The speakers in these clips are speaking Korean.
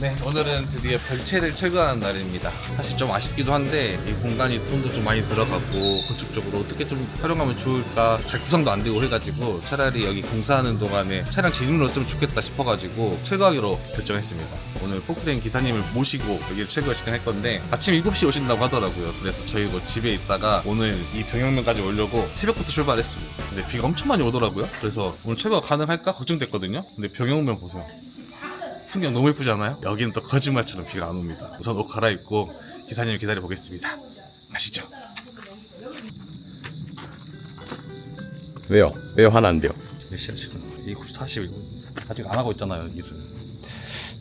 네, 오늘은 드디어 별채를 철거하는 날입니다. 사실 좀 아쉽기도 한데 이 공간이 돈도 좀 많이 들어가고 건축적으로 어떻게 좀 활용하면 좋을까 잘 구성도 안 되고 해가지고 차라리 여기 공사하는 동안에 차량 진입로 쓰면 좋겠다 싶어가지고 철거하기로 결정했습니다. 오늘 포크레인 기사님을 모시고 여기 철거 진행할 건데 아침 7시 오신다고 하더라고요. 그래서 저희 뭐 집에 있다가 오늘 이 병영면까지 오려고 새벽부터 출발했습니다. 근데 비가 엄청 많이 오더라고요. 그래서 오늘 철거 가능할까 걱정됐거든요. 근데 병영면 보세요. 풍경 너무 예쁘지 않아요? 여기는 또 거짓말처럼 비가 안 옵니다. 우선 옷 갈아입고 기사님 기다려 보겠습니다. 가시죠. 왜요? 왜 화난대요? 몇 시야 지금? 7시 40분. 아직 안 하고 있잖아요 일을.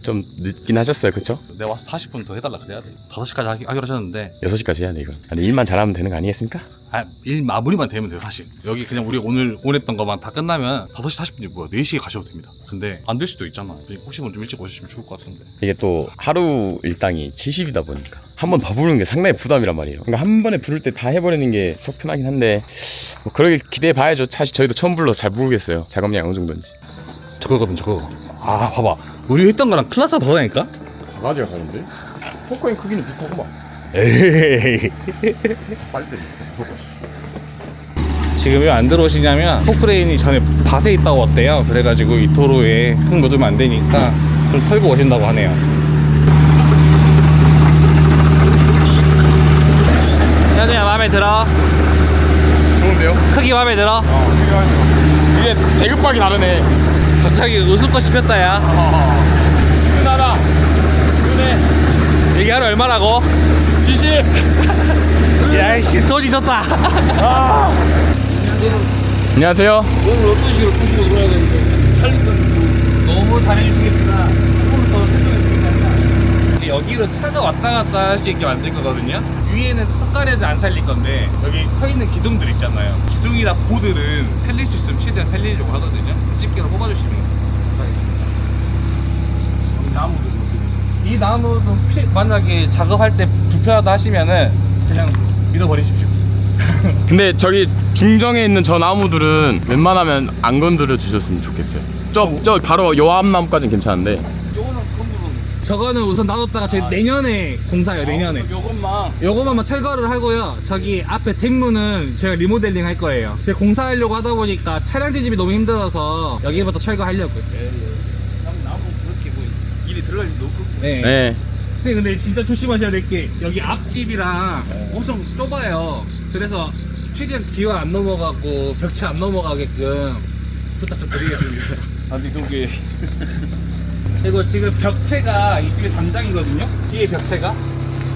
좀 늦긴 하셨어요, 그쵸? 내가 와서 40분 더 해달라 그래야 돼. 5시까지 하기, 하기로 하셨는데 6시까지 해야 돼, 이건. 아니, 일만 잘하면 되는 거 아니겠습니까? 아, 일 마무리만 되면 돼요 사실. 여기 그냥 우리 오늘 오랬던 것만 다 끝나면 5시 40분이 뭐야 4시에 가셔도 됩니다. 근데 안 될 수도 있잖아. 혹시 뭐 좀 일찍 오시면 좋을 것 같은데. 이게 또 하루 일당이 70이다 보니까 한 번 더 부르는 게 상당히 부담이란 말이에요. 그러니까 한 번에 부를 때 다 해버리는 게 속 편하긴 한데 뭐 그러게 기대해 봐야죠. 사실 저희도 처음 불러서 잘 모르겠어요. 작업량이 어느 정도인지. 저거거든 저거. 아 봐봐. 우리 했던 거랑 클라스가 다르니까? 바가지가 다른데? 포커인 크기는 비슷하구만. 에이. 빨리 때리. 지금 왜 안 들어오시냐면 포크레인이 전에 밭에 있다고 왔대요. 그래가지고 이 도로에 흙 묻으면 안 되니까 좀 털고 오신다고 하네요. 현우야 마음에 들어? 좋은데요? 크기 마음에 들어? 이게 대급박이 다르네. 갑자기 웃을 거 씹혔다 야. 흔해. 이게 하루 얼마라고? 70. 야이씨 터지셨다. 안녕하세요. 오늘 어떤 식으로 푸시고 들어야 되는데 살리던 너무 잘해주시겠구나 조금 더 설명해 주시면 여기로 차가 왔다 갔다 할 수 있게 만들 거거든요 위에는 석가래를 안 살릴 건데 여기 서 있는 기둥들 있잖아요 기둥이나 보들은 살릴 수 있으면 최대한 살리려고 하거든요 집게로 뽑아주시면 감사하겠습니다 여기 나무들 이 나무도 피- 만약에 작업할 때 불편하다 하시면은 그냥 밀어버리십시오 근데 저기 중정에 있는 저 나무들은 웬만하면 안 건드려 주셨으면 좋겠어요. 저, 저 바로 요 앞나무까지는 괜찮은데. 저거는 우선 놔뒀다가 저희 내년에 공사예요 내년에. 요것만. 요거만 철거를 하고요. 저기 앞에 뒷문은 제가 리모델링 할 거예요. 제가 공사하려고 하다 보니까 차량 진입이 너무 힘들어서 여기부터 철거하려고요. 나무 그렇게 뭐 일이 들어갈 일도 없고. 네. 네. 선생님 근데 진짜 조심하셔야 될 게 여기 앞집이랑 엄청 좁아요. 그래서 최대한 기어 안 넘어가고 벽체 안 넘어가게끔 부탁 좀 드리겠습니다. 아니 그게 그리고 지금 벽체가 이 집의 담장이거든요. 뒤에 벽체가.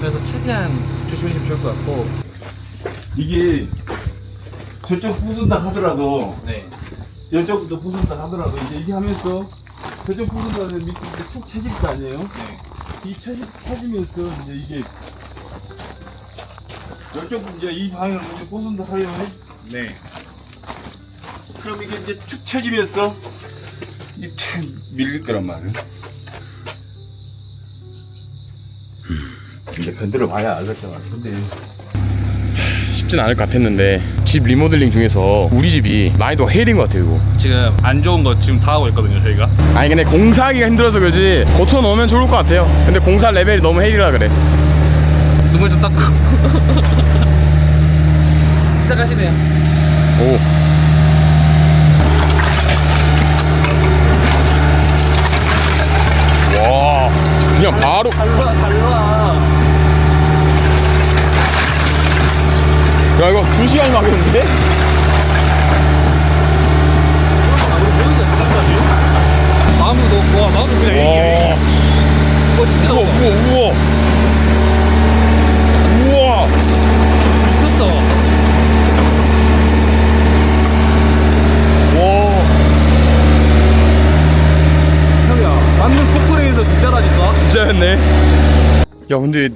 그래서 최대한 조심해주시면 좋을 것 같고. 이게 저쪽 부순다 하더라도 네. 저쪽도 부순다 하더라도 이제 이게 하면서 저쪽 부순다는 밑에 이렇게 툭 쳐질 거 아니에요? 네. 이 쳐지, 쳐지면서 이제 이게 저쪽 이제 이 방향으로 이제 부순다 하려면 네. 그럼 이게 이제 축 쳐지면서 이참 밀릴 거란 말이에요. 이제 건드려 봐야 알겠잖아. 근데 쉽진 않을 것 같았는데 집 리모델링 중에서 우리 집이 난이도가 헤일인 것 같아요 이거 지금 안 좋은 거 지금 다 하고 있거든요, 저희가. 아니 근데 공사하기가 힘들어서 그러지 고쳐 넣으면 좋을 것 같아요 근데 공사 레벨이 너무 헤일이라 그래 눈물 좀 닦고. 시작하시네요. 오 와, 그냥 바로 달라, 달라. 야 이거 2시간이 막혔는데? 나무도 없고, 나도 그냥. 와 이거 진짜 우와. 우와 우와 우와 미쳤다. 와 형이야, 맞는 포크레인에서 진짜라니까? 진짜였네 야 근데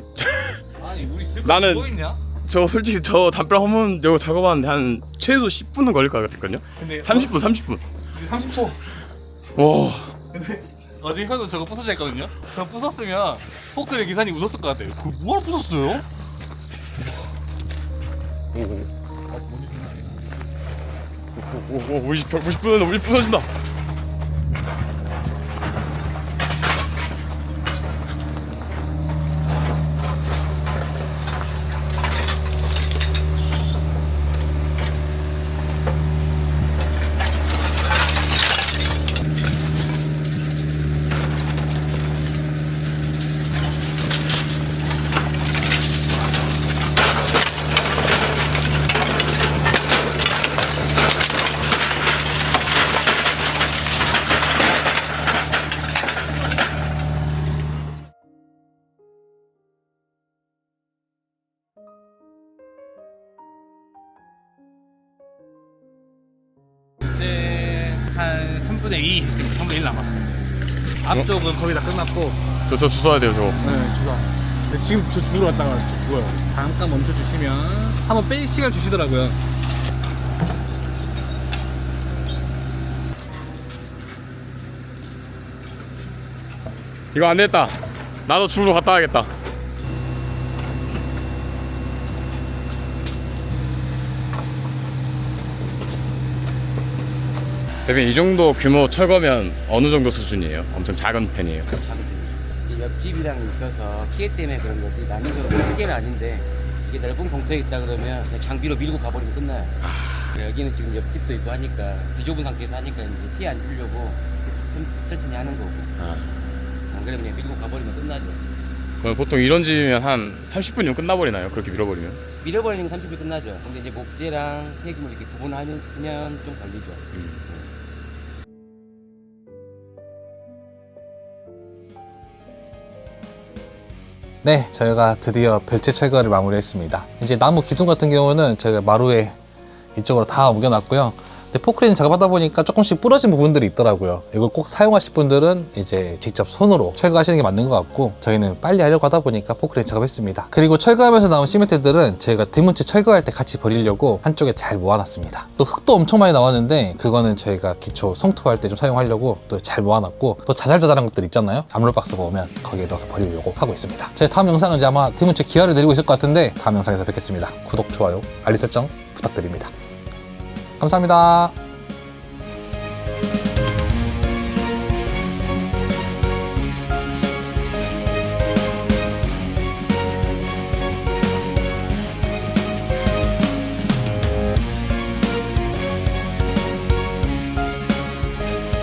아니, 우리 집 나는- 뭐 있냐? 저 솔직히 저 담벼락 한번 저거 작업하는데 한 최소 10분은 걸릴 것 같거든요 근데 30분 30분 30초. 와 근데 어제 형은 저거 부서져 있거든요. 저 부쉈으면 포크레인 기사님 웃었을 것 같아요. 그 뭐하러 부쉈어요? 오 오오 우리 벽 우리 부서진다 우리 부서진다 3분의 2 했습니다. 3분의 1 남았어요. 앞쪽은 거의 다 끝났고 저 저 주워야 돼요 저거 네, 주사. 근데 지금 저 주우러 갔다가 저 죽어요. 잠깐 멈춰 주시면 한번 뺄 시간 주시더라고요. 이거 안 됐다 나도 주우러 갔다 와야겠다 대표님 이 정도 규모 철거면 어느 정도 수준이에요? 엄청 작은 편이에요 이 옆집이랑 있어서 피해 때문에 그런 거지 난이도로 크게는 아닌데 이게 넓은 공터에 있다 그러면 그냥 장비로 밀고 가버리면 끝나요. 여기는 지금 옆집도 있고 하니까 비좁은 상태에서 하니까 이제 피해 안 주려고 좀 천천히 하는 거고 아. 안 그러면 그냥 밀고 가버리면 끝나죠. 그럼 보통 이런 집이면 한 30분이면 끝나버리나요? 그렇게 밀어버리면? 밀어버리는 건 30분 끝나죠. 근데 이제 목재랑 폐기물 이렇게 구분하면 좀 걸리죠. 네, 저희가 드디어 별채 철거를 마무리했습니다. 이제 나무 기둥 같은 경우는 저희가 마루에 이쪽으로 다 옮겨놨고요. 근데 포크레인 작업하다 보니까 조금씩 부러진 부분들이 있더라고요. 이걸 꼭 사용하실 분들은 이제 직접 손으로 철거하시는 게 맞는 것 같고 저희는 빨리 하려고 하다 보니까 포크레인 작업했습니다. 그리고 철거하면서 나온 시멘트들은 저희가 대문체 철거할 때 같이 버리려고 한쪽에 잘 모아놨습니다. 또 흙도 엄청 많이 나왔는데 그거는 저희가 기초 성토할 때 좀 사용하려고 또 잘 모아놨고 또 자잘자잘한 것들 있잖아요. 암롤박스 보면 거기에 넣어서 버리려고 하고 있습니다. 저희 다음 영상은 이제 아마 대문체 기화를 내리고 있을 것 같은데 다음 영상에서 뵙겠습니다. 구독, 좋아요, 알림 설정 부탁드립니다. 감사합니다.